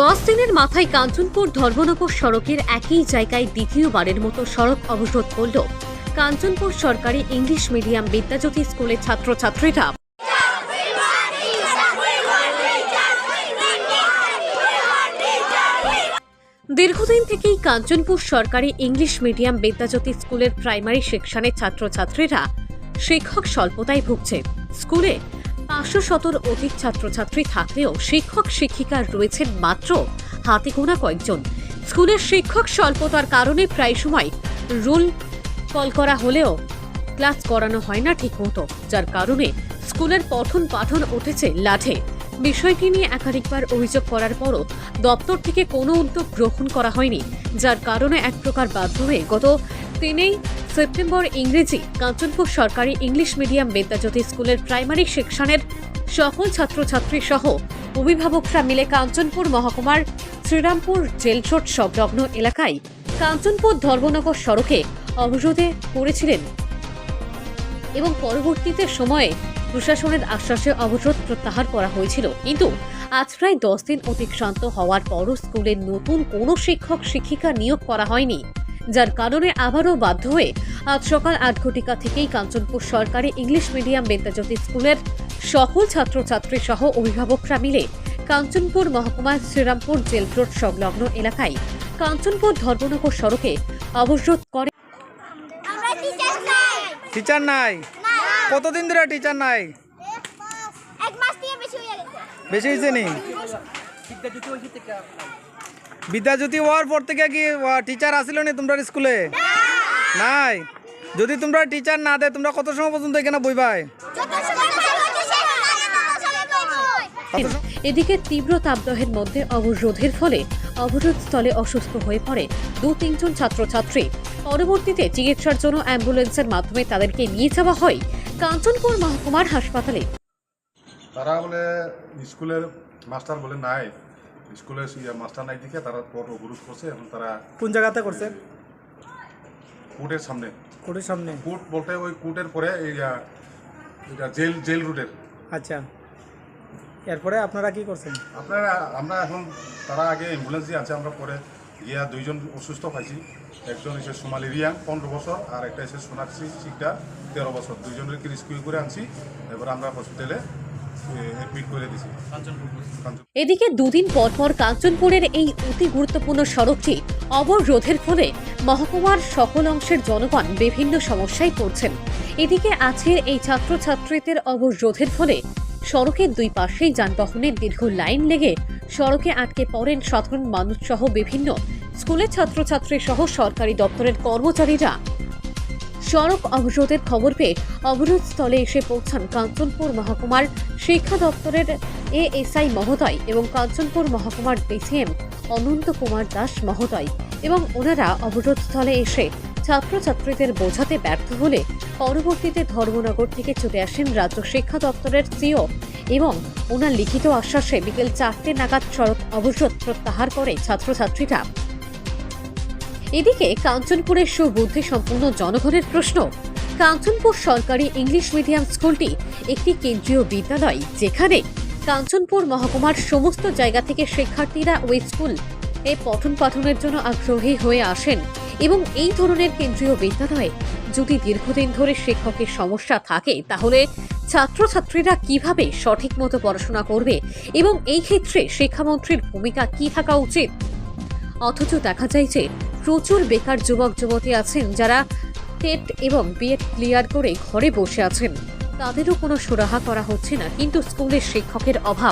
দশ দিনের মাথায় কাঞ্চনপুর ধর্মনগর সড়কের একই জায়গায় দ্বিতীয়বারের মতো সড়ক অবরোধ করল কাঞ্চনপুর সরকারি ইংলিশ মিডিয়াম বিদ্যাজ্যোতি স্কুলের ছাত্রছাত্রীরা। দীর্ঘদিন থেকেই কাঞ্চনপুর সরকারি ইংলিশ মিডিয়াম বিদ্যাজ্যোতি স্কুলের প্রাইমারি সেকশনের ছাত্রছাত্রীরা শিক্ষক স্বল্পতায় ভুগছে। স্কুলে পাঁচশো শতর অধিক ছাত্রছাত্রী থাকলেও শিক্ষক শিক্ষিকা রয়েছেন মাত্র হাতে গোনা কয়েকজন। স্কুলের শিক্ষক স্বল্পতার কারণে প্রায় সময় রুল কল করা হলেও ক্লাস করানো হয় না ঠিকমতো, যার কারণে স্কুলের পঠন পাঠন উঠেছে লাঠে। বিষয়টি নিয়ে একাধিকবার অভিযোগ করার পরও দপ্তর থেকে কোনো উদ্যোগ গ্রহণ করা হয়নি, যার কারণে এক প্রকার বাধ্য হয়ে গত তিনই সেপ্টেম্বর ইংরেজি, কাঞ্চনপুর সরকারি ইংলিশ মিডিয়াম বিদ্যাজ্যোতি স্কুলের প্রাইমারি সেকশনের সকল ছাত্রছাত্রী সহ অভিভাবকরা মিলে কাঞ্চনপুর মহকুমার শ্রীরামপুর জেলচোট সংলগ্ন এলাকায় কাঞ্চনপুর ধর্মনগর সড়কে অবরোধে করেছিলেন এবং পরবর্তীতে সময়ে প্রশাসনের আশ্বাসে অবরোধ প্রত্যাহার করা হয়েছিল। কিন্তু আজ প্রায় দশ দিন অতিক্রান্ত হওয়ার পরও স্কুলের নতুন কোনো শিক্ষক শিক্ষিকা নিয়োগ করা হয়নি। যার কারণে আবারও বাধ্য হয়ে আজ সকাল আট ঘটিকা থেকেই কাঞ্চনপুর সরকারি ইংলিশ মিডিয়াম বিদ্যাজ্যোতি স্কুলের সকল ছাত্রছাত্রী সহ অভিভাবকরা মিলে কাঞ্চনপুর মহকুমার শ্রীরামপুর জেল রোড সংলগ্ন এলাকায় কাঞ্চনপুর ধর্মনগর সড়কে অবরোধ করে টিচার নাই। কতদিন ধরে টিচার নাই? এক মাস থেকে বেশি হয়ে গেছে। বেশি হয়েছে নি? বিদ্যাজ্যোতি হওয়ার পর থেকে কি টিচার আসিল নি তোমরা স্কুলে? নাই। যদি তোমরা টিচার না দেয় তোমরা কত সময় পর্যন্ত এখানে বইবাই? এদিকে তীব্র তাপদহের মধ্যে অবরোধের ফলে অবরোধ স্থলে অসুস্থ হয়ে পড়ে দু তিনজন ছাত্রছাত্রী। পরবর্তীতে চিকিৎসার জন্য অ্যাম্বুলেন্সের মাধ্যমে তাদেরকে নিয়ে যাওয়া হয় কাঞ্চনপুর মহকুমার হাসপাতালে। তারা বলে স্কুলের মাস্টার বলে নাই। স্কুলের ইয়ে মাস্টার নাই দেখে তারা পর অবরোধ করছে এখন তারা কোন জায়গাতে করছে? কোর্টের সামনে। কোটির সামনে? কোর্ট বলতে ওই কোর্টের পরে এই এটা জেল জেল রুটের। আচ্ছা। এরপরে আপনারা কি করছেন? আপনারা আমরা এখন তারা আগে অ্যাম্বুলেন্স দিয়ে আছে আমরা পরে গিয়া দুইজন অসুস্থ পাইছি। একজন এসে সোমালি রিয়া পনেরো বছর আর একটা এসে সোনাক্ষী শিকটা তেরো বছর। দুইজনকে রিস্কিউ করে আনছি। এবার আমরা হসপিটালে এদিকে দুদিন পর পর কাঞ্চনপুরের এই অতি গুরুত্বপূর্ণ সড়কটি অবরোধের ফলে মহকুমার সকল অংশের জনগণ বিভিন্ন সমস্যায় পড়ছেন। এদিকে আজকের এই ছাত্রছাত্রীদের অবরোধের ফলে সড়কের দুই পাশেই যানবাহনের দীর্ঘ লাইন লেগে সড়কে আটকে পড়েন সাধারণ মানুষ সহ বিভিন্ন। স্কুলের ছাত্রছাত্রী সহ সরকারি দপ্তরের কর্মচারীরা সড়ক অবরোধের খবর পেয়ে অবরোধ স্থলে এসে পৌঁছান কাঞ্চনপুর মহকুমার শিক্ষা দপ্তরের এএসআই মহোদয় এবং কাঞ্চনপুর মহকুমার ডিসিএম অনন্ত কুমার দাস মহোদয় এবং ওনারা অবরোধ স্থলে এসে ছাত্রছাত্রীদের বোঝাতে ব্যর্থ হলে পরবর্তীতে ধর্মনগর থেকে চলে আসেন রাজ্য শিক্ষা দপ্তরের সিও এবং ওনার লিখিত আশ্বাসে বিকেল চারটে নাগাদ সড়ক অবরোধ প্রত্যাহার করে ছাত্রছাত্রীরা এদিকে কাঞ্চনপুরের সুবুদ্ধি সম্পূর্ণ জনগণের প্রশ্ন, কাঞ্চনপুর সরকারি ইংলিশ মিডিয়াম স্কুলটি একটি কেন্দ্রীয় বিদ্যালয় যেখানে কাঞ্চনপুর মহকুমার সমস্ত জায়গা থেকে শিক্ষার্থীরা ওই স্কুল এ পঠন পাঠনের জন্য আগ্রহী হয়ে আসেন এবং এই ধরনের কেন্দ্রীয় বিদ্যালয়ে যদি দীর্ঘদিন ধরে শিক্ষকের সমস্যা থাকে, তাহলে ছাত্রছাত্রীরা কীভাবে সঠিক মতো পড়াশোনা করবে এবং এই ক্ষেত্রে শিক্ষামন্ত্রীর ভূমিকা কি থাকা উচিত? অথচ দেখা যায় যে প্রচুর বেকার যুবক যুবতী আছেন যারা টেট এবং বিএড ক্লিয়ার করে ঘরে বসে আছেন। তাদেরও কোনো সুরাহা করা হচ্ছে না, কিন্তু স্কুলের শিক্ষকের অভাব।